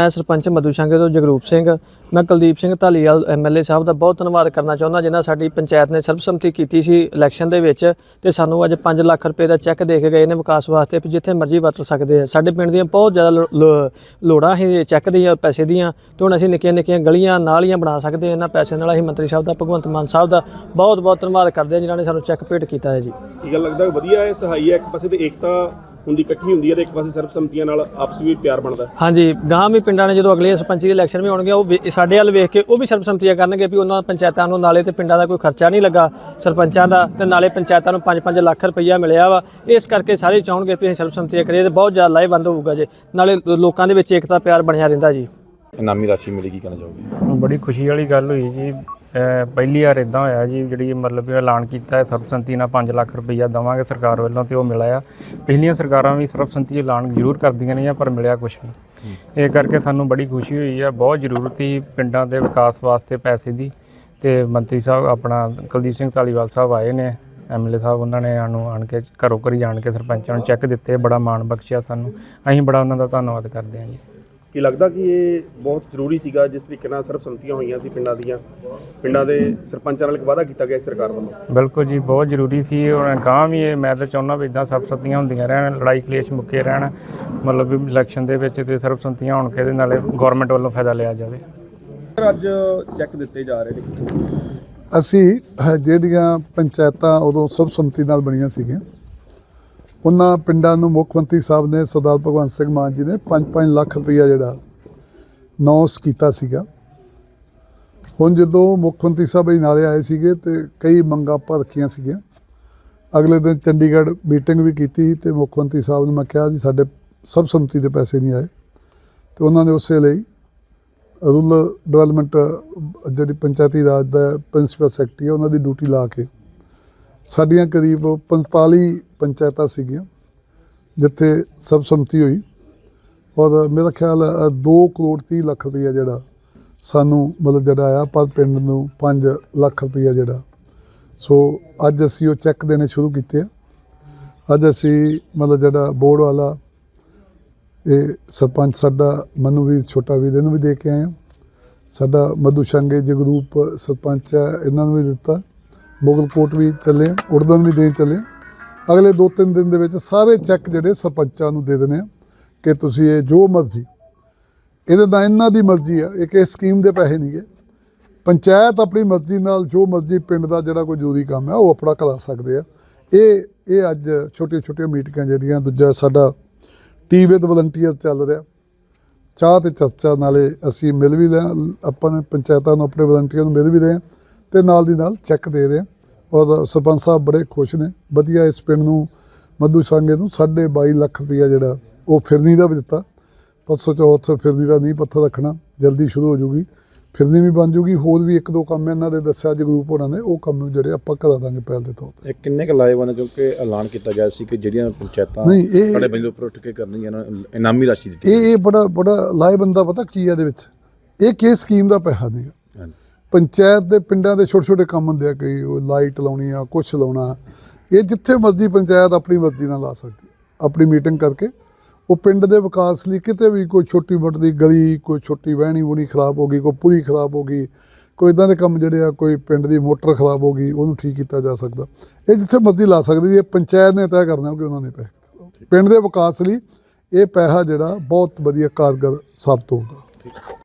ਮੈਂ ਸਰਪੰਚ ਮਧੂ ਸ਼ੰਗੇ ਤੋਂ ਜਗਰੂਪ ਸਿੰਘ। ਮੈਂ ਕੁਲਦੀਪ ਸਿੰਘ ਧਾਲੀਵਾਲ ਐਮਐਲਏ ਸਾਹਿਬ ਦਾ ਬਹੁਤ ਧੰਨਵਾਦ ਕਰਨਾ ਚਾਹੁੰਦਾ, ਜਿਨ੍ਹਾਂ ਸਾਡੀ ਪੰਚਾਇਤ ਨੇ ਸਰਬਸੰਮਤੀ ਕੀਤੀ ਸੀ ਇਲੈਕਸ਼ਨ ਦੇ ਵਿੱਚ ਤੇ ਸਾਨੂੰ ਅੱਜ 5 ਲੱਖ ਰੁਪਏ ਦਾ ਚੈੱਕ ਦੇ ਕੇ ਗਏ ਨੇ ਵਿਕਾਸ ਵਾਸਤੇ, ਵੀ ਜਿੱਥੇ ਮਰਜ਼ੀ ਵਰਤ ਸਕਦੇ ਆ। ਸਾਡੇ ਪਿੰਡ ਦੀਆਂ ਬਹੁਤ ਜ਼ਿਆਦਾ ਲੋ- ਲੋੜਾਂ ਸੀ ਚੈੱਕ ਦੀਆਂ, ਪੈਸੇ ਦੀਆਂ, ਤੇ ਹੁਣ ਅਸੀਂ ਨਿੱਕੀਆਂ ਨਿੱਕੀਆਂ ਗਲੀਆਂ ਨਾਲੀਆਂ ਬਣਾ ਸਕਦੇ ਹਾਂ ਇਹਨਾਂ ਪੈਸੇ ਨਾਲ ਅਸੀਂ ਮੰਤਰੀ ਸਾਹਿਬ ਦਾ, ਭਗਵੰਤ ਮਾਨ ਸਾਹਿਬ ਦਾ ਬਹੁਤ ਬਹੁਤ ਧੰਨਵਾਦ ਕਰਦੇ ਹਾਂ ਜਿਨ੍ਹਾਂ ਨੇ ਸਾਨੂੰ ਚੈੱਕ ਭੇਟ ਕੀਤਾ ਹੈ ਜੀ। ਇਹ ਗੱਲ ਲੱਗਦਾ ਵਧੀਆ ਹੈ, ਸਹਾਈ ਹੈ, ਇੱਕ ਪਾਸੇ ਤੇ ਏਕਤਾ ਹੁੰਦੀ ਇਕੱਠੀ ਹੁੰਦੀ ਹੈ ਤੇ ਇੱਕ ਪਾਸੇ ਸਰਬਸੰਮਤੀਆਂ ਨਾਲ ਆਪਸ ਵਿੱਚ ਪਿਆਰ ਬਣਦਾ। ਹਾਂਜੀ ਗਾਂ ਵੀ ਪਿੰਡਾਂ ਨੇ ਜਦੋਂ ਅਗਲੇ ਸਰਪੰਚੀ ਦੇ ਇਲੈਕਸ਼ਨ ਵੀ ਹੋਣਗੇ ਉਹ ਸਾਡੇ ਵੱਲ ਵੇਖ ਕੇ ਉਹ ਵੀ ਸਰਬਸੰਮਤੀਆਂ ਕਰਨਗੇ ਵੀ ਉਹਨਾਂ ਪੰਚਾਇਤਾਂ ਨੂੰ ਨਾਲੇ ਤੇ ਪਿੰਡਾਂ ਦਾ ਕੋਈ ਖਰਚਾ ਨਹੀਂ ਲੱਗਾ ਸਰਪੰਚਾਂ ਦਾ ਤੇ ਨਾਲੇ ਪੰਚਾਇਤਾਂ ਨੂੰ 5-5 ਲੱਖ ਰੁਪਈਆ ਮਿਲਿਆ ਵਾ। ਇਸ ਕਰਕੇ ਸਾਰੇ ਚਾਹਣਗੇ ਵੀ ਅਸੀਂ ਸਰਬਸੰਮਤੀਆਂ ਕਰੀਏ ਤੇ ਬਹੁਤ ਜ਼ਿਆਦਾ ਲਾਹੇਵੰਦ ਹੋਊਗਾ ਜੇ ਨਾਲੇ ਲੋਕਾਂ ਦੇ ਵਿੱਚ ਏਕਤਾ ਪਿਆਰ ਬਣਿਆ ਰਹਿੰਦਾ ਜੀ। ਇਨਾਮੀ ਰਾਸ਼ੀ ਮਿਲੀ ਕੀ ਕਹਿਣਾ ਚਾਹੋਗੇ? ਬੜੀ ਖੁਸ਼ੀ ਵਾਲੀ ਗੱਲ ਹੋਈ ਜੀ। ਪਹਿਲੀ ਵਾਰ ਇਦਾਂ ਹੋਇਆ ਜੀ ਜਿਹੜੀ ਮਤਲਬ ਐਲਾਨ ਕੀਤਾ ਹੈ ਸਰਬਸੰਮਤੀ ਨਾਲ 5 ਲੱਖ ਰੁਪਈਆ ਦੇਵਾਂਗੇ ਸਰਕਾਰ ਵੱਲੋਂ ਤੇ ਉਹ ਮਿਲਿਆ ਪਹਿਲੀਆਂ ਸਰਕਾਰਾਂ ਵੀ ਸਰਬਸੰਮਤੀ ਐਲਾਨ ਜ਼ਰੂਰ ਕਰਦੀਆਂ ਰਹੀਆਂ ਪਰ ਮਿਲਿਆ ਕੁਛ ਨਹੀਂ। ਇਹ ਕਰਕੇ ਸਾਨੂੰ ਬੜੀ ਖੁਸ਼ੀ ਹੋਈ ਆ ਬਹੁਤ ਜ਼ਰੂਰਤ ਸੀ ਪਿੰਡਾਂ ਦੇ ਵਿਕਾਸ ਵਾਸਤੇ ਪੈਸੇ ਦੀ। ਤੇ ਮੰਤਰੀ ਸਾਹਿਬ ਆਪਣਾ ਕੁਲਦੀਪ ਸਿੰਘ ਧਾਲੀਵਾਲ ਸਾਹਿਬ ਆਏ ਨੇ ਐਮਐਲਏ ਸਾਹਿਬ ਉਹਨਾਂ ਨੇ ਸਾਨੂੰ ਆਣ ਕੇ ਘਰੋਂ ਘਰੀ ਜਾਣ ਕੇ ਸਰਪੰਚਾਂ ਨੂੰ ਚੈੱਕ ਦਿੱਤੇ ਬੜਾ ਮਾਣ ਬਖਸ਼ਿਆ ਸਾਨੂੰ। ਅਸੀਂ ਬੜਾ ਉਹਨਾਂ ਦਾ ਧੰਨਵਾਦ ਕਰਦੇ ਹਾਂ ਜੀ। ਕੀ ਲੱਗਦਾ ਕਿ ਇਹ ਬਹੁਤ ਜ਼ਰੂਰੀ ਸੀਗਾ ਜਿਸ ਤਰੀਕੇ ਨਾਲ ਸਰਬਸੰਮਤੀਆਂ ਹੋਈਆਂ ਸੀ ਪਿੰਡਾਂ ਦੀਆਂ ਪਿੰਡਾਂ ਦੇ ਸਰਪੰਚਾਂ ਨਾਲ ਇੱਕ ਵਾਅਦਾ ਕੀਤਾ ਗਿਆ ਸੀ ਸਰਕਾਰ ਵੱਲੋਂ? ਬਿਲਕੁਲ ਜੀ ਬਹੁਤ ਜ਼ਰੂਰੀ ਸੀ ਹੁਣ ਗਾਂ ਵੀ ਇਹ ਮੈਂ ਤਾਂ ਚਾਹੁੰਦਾ ਵੀ ਇਦਾਂ ਸਰਬਸੰਮਤੀਆਂ ਹੁੰਦੀਆਂ ਰਹਿਣ ਲੜਾਈ ਕਲੇਸ਼ ਮੁੱਕੇ ਰਹਿਣ ਮਤਲਬ ਵੀ ਇਲੈਕਸ਼ਨ ਦੇ ਵਿੱਚ ਤੇ ਸਰਬਸੰਮਤੀਆਂ ਹੋਣ ਕੇ ਇਹਦੇ ਨਾਲੇ ਗਵਰਨਮੈਂਟ ਵੱਲੋਂ ਫਾਇਦਾ ਲਿਆ ਜਾਵੇ। ਅੱਜ ਚੈੱਕ ਦਿੱਤੇ ਜਾ ਰਹੇ ਨੇ। ਅਸੀਂ ਜਿਹੜੀਆਂ ਪੰਚਾਇਤਾਂ ਉਦੋਂ ਸਰਬਸੰਮਤੀ ਨਾਲ ਬਣੀਆਂ ਸੀਗੀਆਂ ਉਹਨਾਂ ਪਿੰਡਾਂ ਨੂੰ ਮੁੱਖ ਮੰਤਰੀ ਸਾਹਿਬ ਨੇ ਸਰਦਾਰ ਭਗਵੰਤ ਸਿੰਘ ਮਾਨ ਜੀ ਨੇ 5-5 ਲੱਖ ਰੁਪਈਆ ਜਿਹੜਾ ਨੌਸ ਕੀਤਾ ਸੀਗਾ। ਹੁਣ ਜਦੋਂ ਮੁੱਖ ਮੰਤਰੀ ਸਾਹਿਬ ਇਹ ਨਾਲੇ ਆਏ ਸੀਗੇ ਤੇ ਕਈ ਮੰਗਾਂ ਆਪਾਂ ਰੱਖੀਆਂ ਸੀਗੀਆਂ। ਅਗਲੇ ਦਿਨ ਚੰਡੀਗੜ੍ਹ ਮੀਟਿੰਗ ਵੀ ਕੀਤੀ ਤੇ ਮੁੱਖ ਮੰਤਰੀ ਸਾਹਿਬ ਨੂੰ ਮੈਂ ਕਿਹਾ ਜੀ ਸਾਡੇ ਸਰਬਸੰਮਤੀ ਦੇ ਪੈਸੇ ਨਹੀਂ ਆਏ। ਤੇ ਉਹਨਾਂ ਨੇ ਉਸੇ ਲਈ ਰੂਰਲ ਡਿਵੈਲਪਮੈਂਟ ਜਿਹੜੀ ਪੰਚਾਇਤੀ ਰਾਜ ਦਾ ਪ੍ਰਿੰਸੀਪਲ ਸੈਕਟਰੀ ਹੈ, ਉਹਨਾਂ ਦੀ ਡਿਊਟੀ ਲਾ ਕੇ ਸਾਡੀਆਂ ਕਰੀਬ 45 ਪੰਚਾਇਤਾਂ ਸੀਗੀਆਂ, ਜਿੱਥੇ ਸਰਬਸੰਮਤੀ ਹੋਈ। ਔਰ ਮੇਰਾ ਖਿਆਲ 2 ਕਰੋੜ 30 ਲੱਖ ਰੁਪਈਆ ਜਿਹੜਾ ਸਾਨੂੰ ਮਤਲਬ ਜਿਹੜਾ ਆਇਆ, ਪਰ ਪਿੰਡ ਨੂੰ 5 ਲੱਖ ਰੁਪਈਆ ਜਿਹੜਾ। ਸੋ ਅੱਜ ਅਸੀਂ ਉਹ ਚੈੱਕ ਦੇਣੇ ਸ਼ੁਰੂ ਕੀਤੇ ਆ। ਅੱਜ ਅਸੀਂ ਮਤਲਬ ਜਿਹੜਾ ਬੋਰਡ ਵਾਲਾ, ਇਹ ਸਰਪੰਚ ਸਾਡਾ ਮਨੂ ਵੀਰ, ਛੋਟਾ ਵੀਰ, ਇਹਨੂੰ ਵੀ ਦੇ ਕੇ ਆਏ ਹਾਂ ਸਾਡਾ ਮਧੂ ਸ਼ੰਗੇ ਜਗਰੂਪ ਸਰਪੰਚ ਹੈ, ਇਹਨਾਂ ਨੂੰ ਵੀ ਦਿੱਤਾ। ਮੁਗਲਕੋਟ ਵੀ ਚੱਲੇ ਹਾਂ, ਉੜਦਨ ਵੀ ਦੇਣ ਚੱਲੇ। ਅਗਲੇ 2-3 ਦਿਨ ਦੇ ਵਿੱਚ ਸਾਰੇ ਚੈੱਕ ਜਿਹੜੇ ਸਰਪੰਚਾਂ ਨੂੰ ਦੇ ਦੇਣੇ ਆ ਕਿ ਤੁਸੀਂ ਇਹ ਜੋ ਮਰਜ਼ੀ। ਇਹਦੇ ਤਾਂ ਇਹਨਾਂ ਦੀ ਮਰਜ਼ੀ ਆ ਇਹ ਇਸ ਸਕੀਮ ਦੇ ਪੈਸੇ ਨਹੀਂਗੇ ਪੰਚਾਇਤ ਆਪਣੀ ਮਰਜ਼ੀ ਨਾਲ ਜੋ ਮਰਜ਼ੀ ਪਿੰਡ ਦਾ ਜਿਹੜਾ ਕੋਈ ਜ਼ਰੂਰੀ ਕੰਮ ਹੈ ਉਹ ਆਪਣਾ ਕਰਾ ਸਕਦੇ ਆ। ਇਹ ਇਹ ਅੱਜ ਛੋਟੀਆਂ ਛੋਟੀਆਂ ਮੀਟਿੰਗਾਂ ਜਿਹੜੀਆਂ ਦੂਜਾ ਸਾਡਾ ਟੀ ਵਿਦ ਵਲੰਟੀਅਰ ਚੱਲ ਰਿਹਾ। ਚਾਹ ਤੇ ਚਰਚਾ ਨਾਲੇ ਅਸੀਂ ਮਿਲ ਵੀ ਲਿਆ ਆਪਾਂ ਨੇ ਪੰਚਾਇਤਾਂ ਨੂੰ ਆਪਣੇ ਵਲੰਟੀਅਰ ਨੂੰ ਮਿਲ ਵੀ ਰਹੇ ਹਾਂ ਤੇ ਨਾਲ ਦੀ ਨਾਲ ਚੈੱਕ ਦੇ ਰਹੇ ਔਰ ਸਰਪੰਚ ਸਾਹਿਬ ਬੜੇ ਖੁਸ਼ ਨੇ। ਵਧੀਆ ਇਸ ਪਿੰਡ ਨੂੰ ਮਧੂ ਸੰਗੇ ਨੂੰ 22.5 ਲੱਖ ਰੁਪਈਆ ਜਿਹੜਾ ਉਹ ਫਿਰਨੀ ਦਾ ਵੀ ਦਿੱਤਾ। ਪਰਸੋਂ ਚੌਥ ਫਿਰਨੀ ਦਾ ਨਹੀਂ ਪੱਥਰ ਰੱਖਣਾ ਜਲਦੀ ਸ਼ੁਰੂ ਹੋ ਜੂਗੀ। ਫਿਰਨੀ ਵੀ ਬਣ ਜੂਗੀ। ਹੋਰ ਵੀ ਇੱਕ ਦੋ ਕੰਮ ਇਹਨਾਂ ਦੇ ਦੱਸਿਆ ਜਗਰੂਪ ਹੋਣਾ ਨੇ ਉਹ ਕੰਮ ਜਿਹੜੇ ਆਪਾਂ ਕਰਾ ਦਾਂਗੇ ਪਹਿਲ ਦੇ ਤੌਰ ਤੇ। ਇਹ ਕਿੰਨੇ ਕੁ ਲਾਏਵਨ ਕਿਉਂਕਿ ਐਲਾਨ ਕੀਤਾ ਗਿਆ ਸੀ ਕਿ ਜਿਹੜੀਆਂ ਪੰਚਾਇਤਾਂ ਨਹੀਂ, ਇਹ- ਸਾਡੇ ਬੰਦੇ ਉੱਪਰ ਉੱਠ ਕੇ ਕਰਨਗੀਆਂ ਇਨਾਮੀ ਰਾਸ਼ੀ ਦਿੱਤੀ ਇਹ ਇਹ ਬੜਾ ਬੜਾ ਲਾਏ ਬੰਦਾ ਪਤਾ ਕੀ ਹੈ ਇਹਦੇ ਵਿੱਚ। ਇਹ ਕਿਸ ਸਕੀਮ ਦਾ ਪੈਸਾ ਹਾਂਜੀ। ਪੰਚਾਇਤ ਦੇ ਪਿੰਡਾਂ ਦੇ ਛੋਟੇ ਛੋਟੇ ਕੰਮ ਹੁੰਦੇ ਆ ਕੋਈ ਉਹ ਲਾਈਟ ਲਾਉਣੀ ਆ ਕੁਛ ਲਾਉਣਾ ਇਹ ਜਿੱਥੇ ਮਰਜ਼ੀ ਪੰਚਾਇਤ ਆਪਣੀ ਮਰਜ਼ੀ ਨਾਲ ਲਾ ਸਕਦੀ ਆਪਣੀ ਮੀਟਿੰਗ ਕਰਕੇ ਉਹ ਪਿੰਡ ਦੇ ਵਿਕਾਸ ਲਈ ਕਿਤੇ ਵੀ ਕੋਈ ਛੋਟੀ ਮੋਟੀ ਦੀ ਗਲੀ ਕੋਈ ਛੋਟੀ ਵਹਿਣੀ ਵੂਣੀ ਖਰਾਬ ਹੋ ਗਈ ਕੋਈ ਪੁਲੀ ਖਰਾਬ ਹੋ ਗਈ ਕੋਈ ਇਦਾਂ ਦੇ ਕੰਮ ਜਿਹੜੇ ਆ ਕੋਈ ਪਿੰਡ ਦੀ ਮੋਟਰ ਖਰਾਬ ਹੋ ਗਈ ਉਹਨੂੰ ਠੀਕ ਕੀਤਾ ਜਾ ਸਕਦਾ। ਇਹ ਜਿੱਥੇ ਮਰਜ਼ੀ ਲਾ ਸਕਦੀ ਇਹ ਪੰਚਾਇਤ ਨੇ ਤੈਅ ਕਰਨਾ ਕਿ ਉਹਨਾਂ ਨੇ ਪੈਸੇ ਪਿੰਡ ਦੇ ਵਿਕਾਸ ਲਈ ਇਹ ਪੈਸਾ ਜਿਹੜਾ ਬਹੁਤ ਵਧੀਆ ਕਾਰਗਰ ਸਾਬਤ ਹੋਊਗਾ।